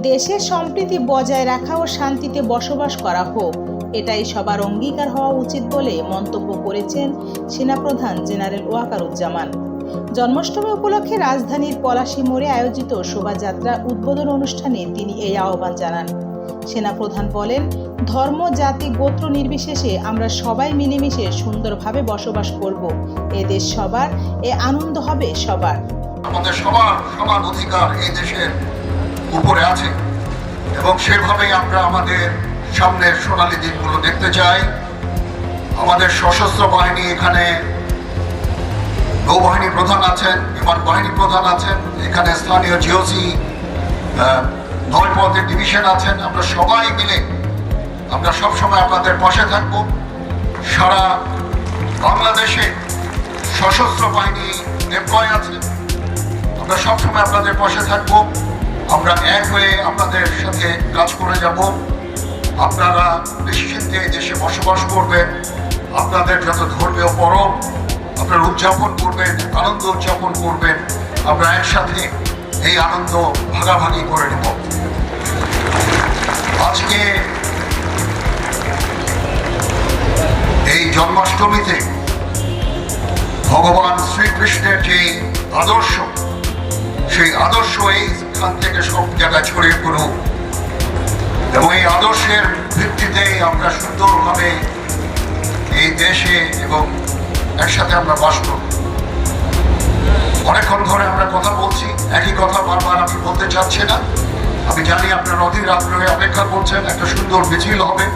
দেশের সম্প্রীতি বজায় রাখা ও শান্তিতে বসবাস করা হোক, এটাই সবার অঙ্গীকার হওয়া উচিত বলে মন্তব্য করেছেন সেনাপ্রধান জেনারেল ওয়াকারুজ্জামান। জন্মাষ্টমী উপলক্ষে রাজধানীর পলাশী মোড়ে আয়োজিত শোভাযাত্রা উদ্বোধন অনুষ্ঠানে তিনি এই আহ্বান জানান। সেনাপ্রধান বলেন, ধর্ম, জাতি, গোত্র নির্বিশেষে আমরা সবাই মিলেমিশে সুন্দরভাবে বসবাস করব। এ দেশ সবার, এ আনন্দ হবে সবার। আমাদের সবার সমান অধিকার এই দেশের উপরে আছে। এবং সেভাবেই আমরা আমাদের সামনের সোনালী দিনগুলো দেখতে চাই। আমাদের সশস্ত্র বাহিনী এখানে নৌবাহিনী প্রধান আছেন, বিমান বাহিনী প্রধান আছেন। এখানে স্থানীয় জিওসি নয় পদের ডিভিশন আছেন। আমরা সবাই মিলে আমরা সবসময় আপনাদের পাশে থাকব। সারা বাংলাদেশে সশস্ত্র বাহিনী ডেপ্লয় আছে। আমরা সবসময় আপনাদের পাশে থাকব। আমরা এক হয়ে আপনাদের সাথে কাজ করে যাব। আপনারা নিশ্চিন্তে এই দেশে বসবাস করবেন। আপনাদের যত ধর্মীয় পরব, আপনারা উদযাপন করবেন, আনন্দ উদযাপন করবেন। আমরা একসাথে এই আনন্দ ভাগাভাগি করে নেব। আজকে এই জন্মাষ্টমীতে ভগবান শ্রীকৃষ্ণের যে আদর্শ, সেই আদর্শ এইখান থেকে সব জায়গায় ছড়িয়ে পড়ুক। এবং এই আদর্শের ভিত্তিতে আমরা সুন্দরভাবে এই দেশে এবং একসাথে আমরা বাস করব। অনেকক্ষণ ধরে আমরা কথা বলছি, একই কথা বারবার আমি বলতে চাচ্ছি না। আমি জানি আপনারা অধীর আগ্রহে অপেক্ষা করছেন, একটা সুন্দর মিছিল হবে।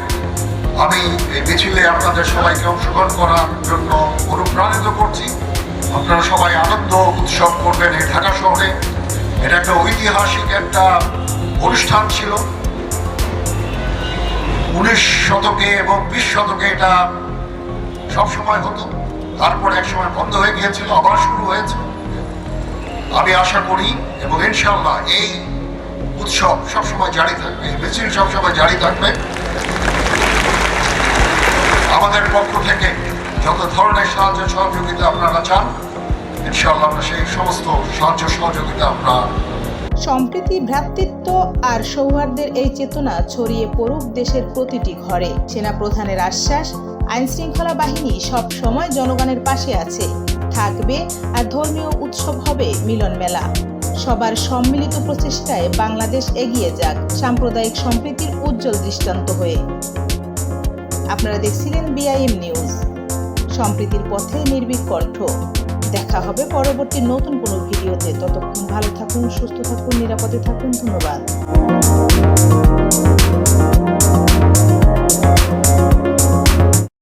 আমি এই মিছিলে আপনাদের সবাইকে অংশগ্রহণ করার জন্য অনুপ্রাণিত করছি। আপনারা সবাই আনন্দ উৎসব করবেন এই ঢাকা শহরে। এটা একটা ঐতিহাসিক একটা অনুষ্ঠান ছিল। উনিশ শতকে এবং বিশ শতকে এটা সবসময় হতো। তারপর এক সময় বন্ধ হয়ে গিয়েছিল, আবার শুরু হয়েছে। আমি আশা করি এবং ইনশাল্লাহ এই উৎসব সবসময় জারি থাকবে, এই মিছিল সবসময় জারি থাকবে। আমাদের পক্ষ থেকে যত ধরনের সাহায্য সহযোগিতা আপনারা চান ইনশাআল্লাহ সেই সমস্ত সাহায্য সহযোগিতা আমরা সম্প্রীতি, ভ্রাতৃত্ব আর সৌহার্দ্যের এই চেতনা ছড়িয়ে পড়ুক দেশের প্রতিটি ঘরে। সেনাপ্রধানের আশ্বাস আইন শৃঙ্খলা বাহিনী সব সময় জনগণের পাশে আছে। থাকবে আর ধর্মীয় উৎসব হবে মিলন মেলা। সবার সম্মিলিত প্রচেষ্টায় বাংলাদেশ এগিয়ে যাক সাম্প্রদায়িক সম্প্রীতির উজ্জ্বল দৃষ্টান্ত হয়ে। আপনারা দেখছিলেন বিআইএম নিউজ সম্প্রীতির পথে নির্ভীক কণ্ঠ দেখা হবে পরবর্তী নতুন কোনো ভিডিওতে। ততক্ষণ ভালো থাকুন সুস্থ থাকুন নিরাপদে থাকুন। ধন্যবাদ।